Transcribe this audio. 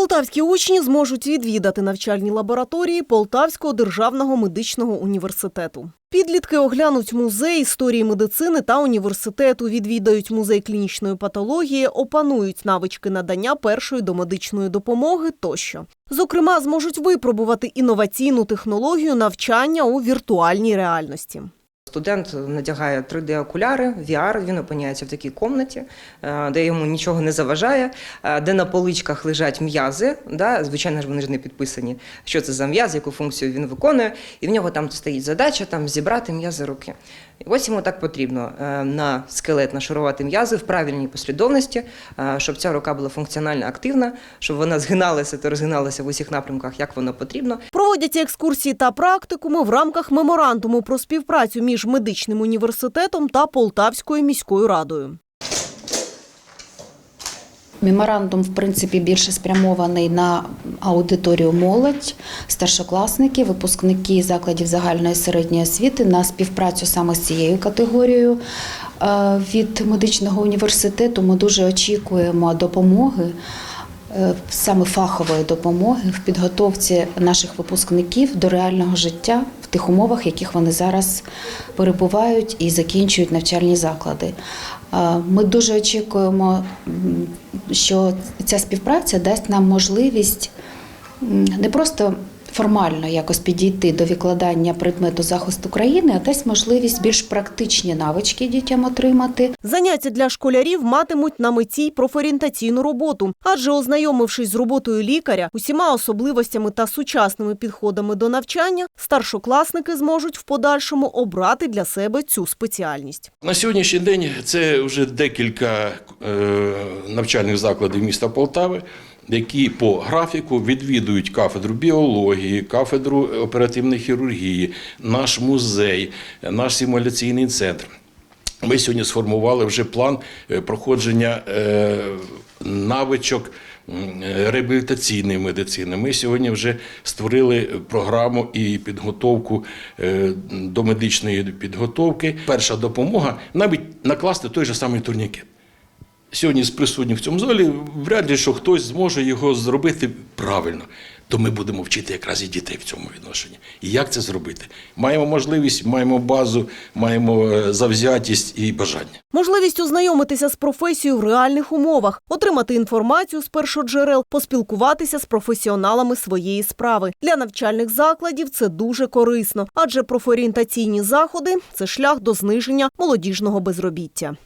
Полтавські учні зможуть відвідати навчальні лабораторії Полтавського державного медичного університету. Підлітки оглянуть музей історії медицини та університету, відвідають музей клінічної патології, опанують навички надання першої домедичної допомоги тощо. Зокрема, зможуть випробувати інноваційну технологію навчання у віртуальній реальності. Студент надягає 3D-окуляри, VR, він опиняється в такій комнаті, е, де йому нічого не заважає, е, де на поличках лежать м'язи. Да? Звичайно ж, вони ж не підписані, що це за м'яз, яку функцію він виконує. І в нього там стоїть задача там, зібрати м'язи руки. І ось йому так потрібно е, на скелет нашарувати м'язи в правильній послідовності, е, щоб ця рука була функціонально активна, щоб вона згиналася та розгиналася в усіх напрямках, як воно потрібно. Проводяться екскурсії та практикуми в рамках меморандуму про співпрацю між медичним університетом та Полтавською міською радою. Меморандум, в принципі, більше спрямований на аудиторію молодь, старшокласники, випускники закладів загальної середньої освіти на співпрацю саме з цією категорією. Е, Від медичного університету ми дуже очікуємо допомоги. е, Саме фахової допомоги в підготовці наших випускників до реального життя в тих умовах, в яких вони зараз перебувають і закінчують навчальні заклади. Е, Ми дуже очікуємо, що ця співпраця дасть нам можливість не просто формально якось підійти до викладання предмету захисту країни, а дасть можливість більш практичні навички дітям отримати. Заняття для школярів матимуть на меті й профорієнтаційну роботу, адже ознайомившись з роботою лікаря, усіма особливостями та сучасними підходами до навчання, старшокласники зможуть в подальшому обрати для себе цю спеціальність. На сьогоднішній день це вже декілька е, навчальних закладів міста Полтави, які по графіку відвідують кафедру біології, кафедру оперативної хірургії, наш музей, наш симуляційний центр. Ми сьогодні сформували вже план е, проходження е, навичок реабілітаційної медицини. Ми сьогодні вже створили програму і підготовку е, до медичної підготовки. Перша допомога навіть накласти той же самий турнікет. Сьогодні з присутніх в цьому залі вряд ли, що хтось зможе його зробити правильно. То ми будемо вчити якраз і дітей в цьому відношенні. І як це зробити? Маємо можливість, маємо базу, маємо е, завзятість і бажання. Можливість ознайомитися з професією в реальних умовах, отримати інформацію з першоджерел, поспілкуватися з професіоналами своєї справи. Для навчальних закладів це дуже корисно, адже профорієнтаційні заходи це шлях до зниження молодіжного безробіття.